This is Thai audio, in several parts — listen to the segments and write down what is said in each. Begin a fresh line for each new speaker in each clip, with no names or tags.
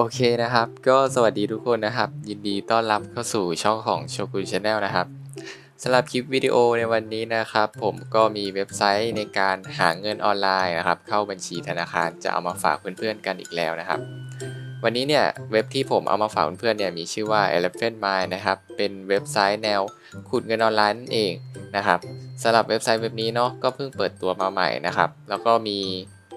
โอเคนะครับ ก็สวัสดีทุกคนนะครับ ยินดีต้อนรับเข้าสู่ช่องของโชกุนชาแนลนะครับสำหรับคลิปวิดีโอในวันนี้นะครับ ผมก็มีเว็บไซต์ในการหาเงินออนไลน์นะครับ เข้าบัญชีธนาคารจะเอามาฝากเพื่อนๆกันอีกแล้วนะครับ วันนี้เนี่ยเว็บที่ผมเอามาฝากเพื่อนๆเนี่ยมีชื่อว่า Elephant Mind นะครับ เป็นเว็บไซต์แนวขุดเงินออนไลน์นั่นเองนะครับสำหรับเว็บไซต์เว็บนี้เนาะก็เพิ่งเปิดตัวมาใหม่นะครับ แล้วก็มี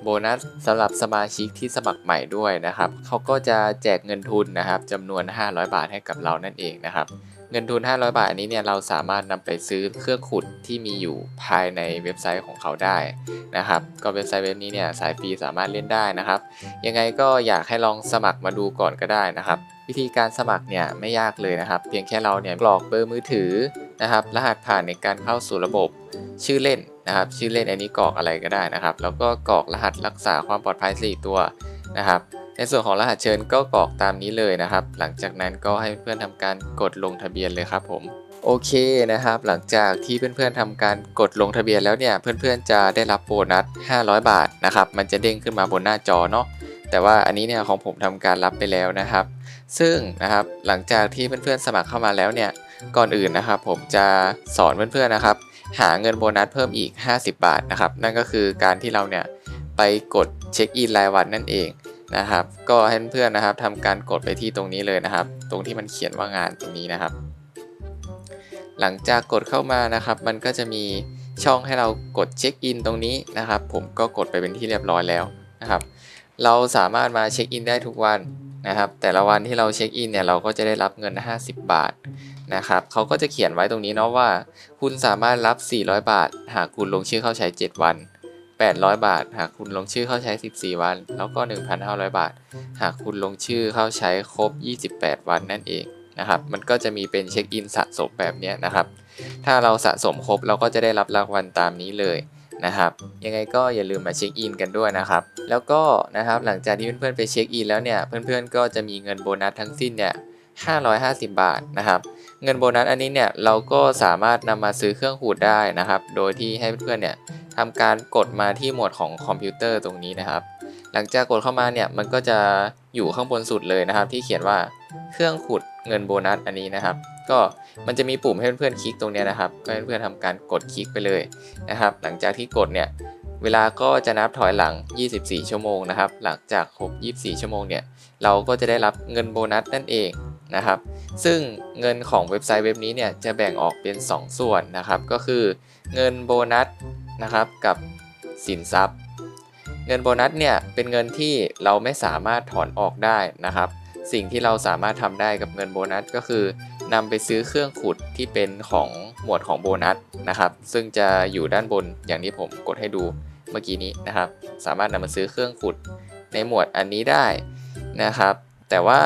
โบนัสสำหรับสมาชิกที่สมัครใหม่ด้วยนะครับเขาก็จะแจกเงินทุนนะครับจำนวน 500 บาทให้กับเรานั่นเองนะครับ เงินทุน 500 บาทอันนี้เนี่ยเราสามารถนำไปซื้อเครื่องขุดที่มีอยู่ภายในเว็บไซต์ของเขาได้นะครับ ก็เว็บไซต์เว็บนี้เนี่ยสายฟรีสามารถเล่นได้นะครับ ยังไงก็อยากให้ลองสมัครมาดูก่อนก็ได้นะครับ วิธีการสมัครเนี่ยไม่ยากเลยนะครับ เพียงแค่เราเนี่ยกรอกเบอร์มือถือนะครับ รหัสผ่านในการเข้าสู่ระบบชื่อเล่น นะครับ ชื่อเล่นอันนี้กรอกอะไรก็ได้นะครับ แล้วก็กรอกรหัสรักษาความปลอดภัย 4 ตัวนะครับ ในส่วนของรหัสเชิญก็กรอกตามนี้เลยนะครับ หลังจากนั้นก็ให้เพื่อนๆทำการกดลงทะเบียนเลยครับผมโอเคนะครับ หลังจากที่เพื่อนๆทำการกดลงทะเบียนแล้วเนี่ยเพื่อนๆจะได้รับโบนัส 500 บาทนะครับ มันจะเด้งขึ้นมาบนหน้าจอเนาะแต่ว่าอันนี้เนี่ยของผมทำการรับไปแล้วนะครับ ซึ่งนะครับหลังจากที่เพื่อนๆสมัครเข้ามาแล้วเนี่ยก่อนอื่นนะครับ ผมจะสอนเพื่อนๆนะครับ หาเงินโบนัสเพิ่มอีก 50 บาทนะครับ นั่นก็คือการที่เราเนี่ยไปกดเช็คอินรายวันนั่นเองนะครับ ก็ให้เพื่อนๆนะครับทำการกดไปที่ตรงนี้เลยนะครับ ตรงที่มันเขียนว่างานตรงนี้นะครับ หลังจากกดเข้ามานะครับ มันก็จะมีช่องให้เรากดเช็คอินตรงนี้นะครับ ผมก็กดไปเป็นที่เรียบร้อยแล้วนะครับ เราสามารถมาเช็คอินได้ทุกวันนะครับ แต่ละวันที่เราเช็คอินเนี่ยเราก็จะได้รับเงิน 50 บาท นะครับเขาก็จะเขียนไว้ตรงนี้เนาะว่า คุณสามารถรับ 400 บาท หากคุณลงชื่อเข้าใช้ 7 วัน 800 บาท หากคุณลงชื่อเข้าใช้ 14 วัน แล้วก็ 1,500 บาท หากคุณลงชื่อเข้าใช้ครบ 28 วันนั่นเองนะครับ มันก็จะมีเป็นเช็คอินสะสมแบบนี้นะครับ ถ้าเราสะสมครบเราก็จะได้รับรางวัลตามนี้เลยนะครับ ยังไงก็อย่าลืมมาเช็คอินกันด้วยนะครับ แล้วก็นะครับหลังจากที่เพื่อนๆไปเช็คอินแล้วเนี่ย เพื่อนๆก็จะมีเงินโบนัสทั้งสิ้นเนี่ย550 บาทนะครับ เงินโบนัสอันนี้เนี่ยเราก็สามารถนำมาซื้อเครื่องขูดได้นะครับ โดยที่ให้เพื่อนเนี่ยทำการกดมาที่หมวดของคอมพิวเตอร์ตรงนี้นะครับ หลังจากกดเข้ามาเนี่ยมันก็จะอยู่ข้างบนสุดเลยนะครับ ที่เขียนว่าเครื่องขุดเงินโบนัสอันนี้นะครับ ก็มันจะมีปุ่มให้เพื่อนๆคลิกตรงเนี้ยนะครับก็ให้เพื่อนๆทำการกดคลิกไปเลยนะครับ หลังจากที่กดเนี่ยเวลาก็จะนับถอยหลัง 24 ชั่วโมงนะครับ หลังจากครบ 24 ชั่วโมงเนี่ย เราก็จะได้รับเงินโบนัสนั่นเอง นะครับ ซึ่งเงินของเว็บไซต์เว็บนี้เนี่ยจะแบ่งออกเป็น 2 ส่วนนะครับ ก็คือเงินโบนัสนะครับกับสินทรัพย์ เงินโบนัสเนี่ยเป็นเงินที่เราไม่สามารถถอนออกได้นะครับ สิ่งที่เราสามารถทำได้กับเงินโบนัสก็คือนำไปซื้อเครื่องขุดที่เป็นของหมวดของโบนัสนะครับ ซึ่งจะอยู่ด้านบนอย่างที่ผมกดให้ดูเมื่อกี้นี้นะครับ สามารถนำมาซื้อเครื่องขุดในหมวดอันนี้ได้นะครับ แต่ว่า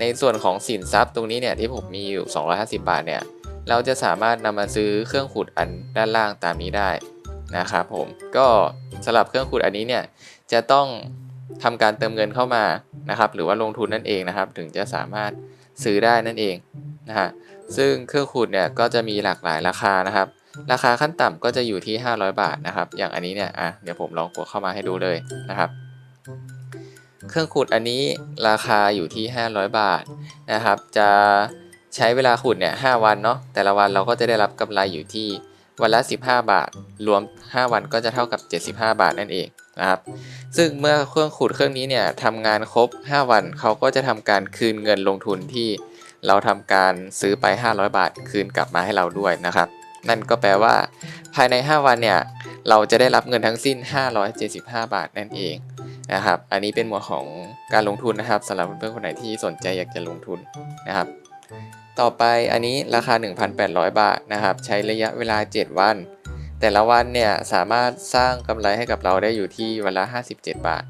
ในส่วนของสินทรัพย์ตรงนี้เนี่ยที่ผมมีอยู่ 250 บาทเนี่ย เราจะสามารถนำมาซื้อเครื่องขุดอันด้านล่างตามนี้ได้นะครับผม ก็สำหรับเครื่องขุดอันนี้เนี่ยจะต้องทำการเติมเงินเข้ามานะครับ หรือว่าลงทุนนั่นเองนะครับ ถึงจะสามารถซื้อได้นั่นเองนะฮะ ซึ่งเครื่องขุดเนี่ยก็จะมีหลากหลายราคานะครับ ราคาขั้นต่ำก็จะอยู่ที่ 500 บาทนะครับ อย่างอันนี้เนี่ย อะ เดี๋ยวผมลองกดเข้ามาให้ดูเลยนะครับ เครื่องขุดอันนี้ราคาอยู่ที่ 500 บาทนะครับ จะใช้เวลาขุดเนี่ย5วันเนาะแต่ละวันเราก็จะได้รับกำไรอยู่ที่วันละ 15 บาท รวม 5 วันก็จะเท่ากับ 75 บาทนั่นเองนะครับ ซึ่งเมื่อเครื่องขุดเครื่องนี้เนี่ยทำงานครบ 5 วันเขาก็จะทำการคืนเงินลงทุนที่เราทำการซื้อไป 500 บาท คืนกลับมาให้เราด้วยนะครับ นั่นก็แปลว่า ภายใน 5 วันเนี่ยเราจะได้รับเงินทั้งสิ้น 575 บาทนั่นเอง นะครับ อันนี้เป็นหมวดของการลงทุนนะครับสำหรับเพื่อนๆคนไหนที่สนใจอยากจะลงทุนนะครับ ต่อไปอันนี้ราคา 1,800 บาทนะครับ ใช้ระยะเวลา 7 วัน แต่ละวันเนี่ยสามารถสร้างกำไรให้กับเราได้อยู่ที่วันละ 57 บาท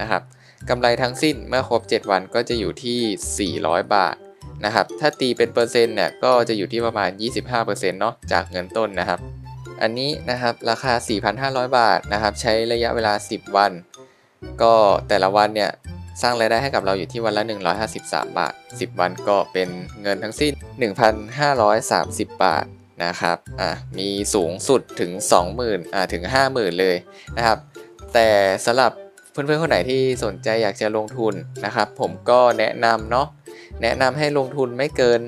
นะครับกำไรทั้งสิ้นเมื่อครบ 7 วันก็จะอยู่ที่ 400 บาทนะครับ ถ้าตีเป็นเปอร์เซ็นต์เนี่ยก็จะอยู่ที่ประมาณ 25%เนาะจากเงินต้นนะครับ อันนี้นะครับราคา 4,500 บาทนะครับ ใช้ระยะเวลา 10 วัน ก็แต่ละวันเนี่ยสร้างรายได้ให้กับเราอยู่ที่วันละ 153 บาท 10 วันก็เป็นเงินทั้งสิ้น 1,530 บาทนะครับอะมีสูงสุดถึง 20,000อ่าถึง 50,000 เลยนะครับ แต่สำหรับเพื่อนๆคนไหนที่สนใจอยากจะลงทุนนะครับ ผมก็แนะนำเนาะแนะนำให้ลงทุนไม่เกิน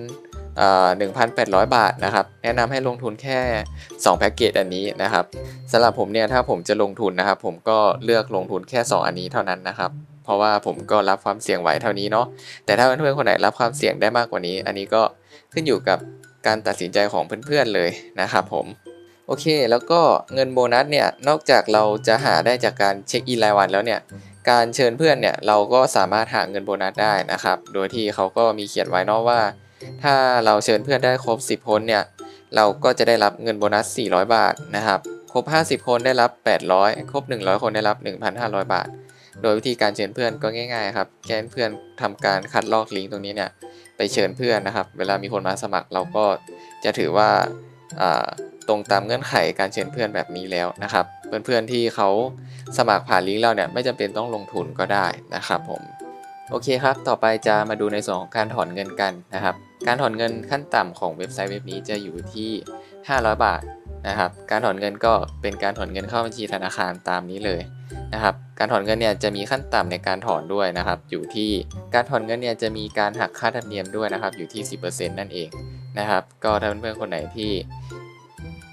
1,800 บาทนะครับ แนะนำให้ลงทุนแค่2แพ็กเกจอันนี้นะครับสำหรับผมเนี่ยถ้าผมจะลงทุนนะครับ ผมก็เลือกลงทุนแค่ 2 อันนี้เท่านั้นนะครับ เพราะว่าผมก็รับความเสี่ยงไหวเท่านี้เนาะแต่ถ้าเพื่อนๆคนไหนรับความเสี่ยงได้มากกว่านี้ อันนี้ก็ขึ้นอยู่กับการตัดสินใจของเพื่อนๆเลยนะครับผมโอเค แล้วก็เงินโบนัสเนี่ยนอกจากเราจะหาได้จากการเช็คอินรายวันแล้วเนี่ยการเชิญเพื่อนเนี่ยเราก็สามารถหาเงินโบนัสได้นะครับ โดยที่เขาก็มีเขียนไว้นอะว่า ถ้าเราเชิญเพื่อนได้ครบ 10 คนเนี่ย เราก็จะได้รับเงินโบนัส 400 บาทนะครับ ครบ 50 คนได้รับ 800 ครบ 100 คนได้รับ 1,500 บาท โดยวิธีการเชิญเพื่อนก็ง่ายๆครับแค่เพื่อนทำการคัดลอกลิงก์ตรงนี้เนี่ยไปเชิญเพื่อนนะครับ เวลามีคนมาสมัครเราก็จะถือว่าอ่าตรงตามเงื่อนไขการเชิญเพื่อนแบบนี้แล้วนะครับ เพื่อนๆที่เขาสมัครผ่านลิงก์เราเนี่ยไม่จำเป็นต้องลงทุนก็ได้นะครับผม โอเคครับ ต่อไปจะมาดูในส่วนของการถอนเงินกันนะครับ การถอนเงินขั้นต่ำของเว็บไซต์เว็บนี้จะอยู่ที่ 500 บาทนะครับ การถอนเงินก็เป็นการถอนเงินเข้าบัญชีธนาคารตามนี้เลยนะครับ การถอนเงินเนี่ยจะมีขั้นต่ำในการถอนด้วยนะครับ อยู่ที่การถอนเงินเนี่ยจะมีการหักค่าธรรมเนียมด้วยนะครับ อยู่ที่ 10%นั่นเองนะครับ ก็ถ้าเพื่อนๆคนไหนที่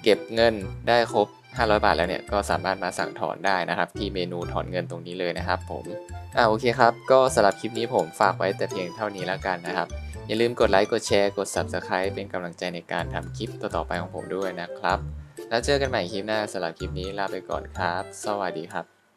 เก็บเงินได้ครบ 500 บาทแล้วเนี่ยก็สามารถมาสั่งถอนได้นะครับ ที่เมนูถอนเงินตรงนี้เลยนะครับ ผมอ่าโอเคครับ ก็สำหรับคลิปนี้ผมฝากไว้แต่เพียงเท่านี้แล้วกันนะครับ อย่าลืมกดไลค์ กดแชร์ กด Subscribe เป็นกำลังใจในการทำคลิปต่อๆไปของผมด้วยนะครับ แล้วเจอกันใหม่คลิปหน้าสำหรับคลิปนี้ลาไปก่อนครับ สวัสดีครับ